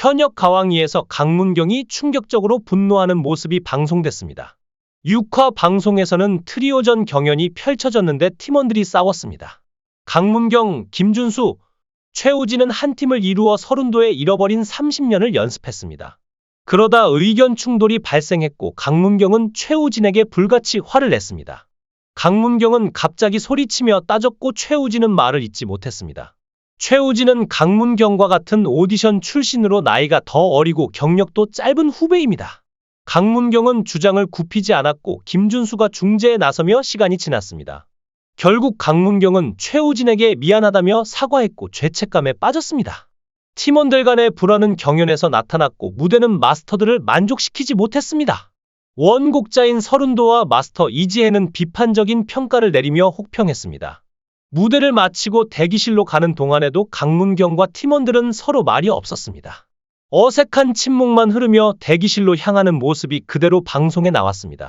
현역 가왕이에서 강문경이 충격적으로 분노하는 모습이 방송됐습니다. 6화 방송에서는 트리오전 경연이 펼쳐졌는데 팀원들이 싸웠습니다. 강문경, 김준수, 최우진은 한 팀을 이루어 서른도에 잃어버린 30년을 연습했습니다. 그러다 의견 충돌이 발생했고 강문경은 최우진에게 불같이 화를 냈습니다. 강문경은 갑자기 소리치며 따졌고 최우진은 말을 잇지 못했습니다. 최우진은 강문경과 같은 오디션 출신으로 나이가 더 어리고 경력도 짧은 후배입니다. 강문경은 주장을 굽히지 않았고 김준수가 중재에 나서며 시간이 지났습니다. 결국 강문경은 최우진에게 미안하다며 사과했고 죄책감에 빠졌습니다. 팀원들 간의 불화는 경연에서 나타났고 무대는 마스터들을 만족시키지 못했습니다. 원곡자인 서른도와 마스터 이지혜는 비판적인 평가를 내리며 혹평했습니다. 무대를 마치고 대기실로 가는 동안에도 강문경과 팀원들은 서로 말이 없었습니다. 어색한 침묵만 흐르며 대기실로 향하는 모습이 그대로 방송에 나왔습니다.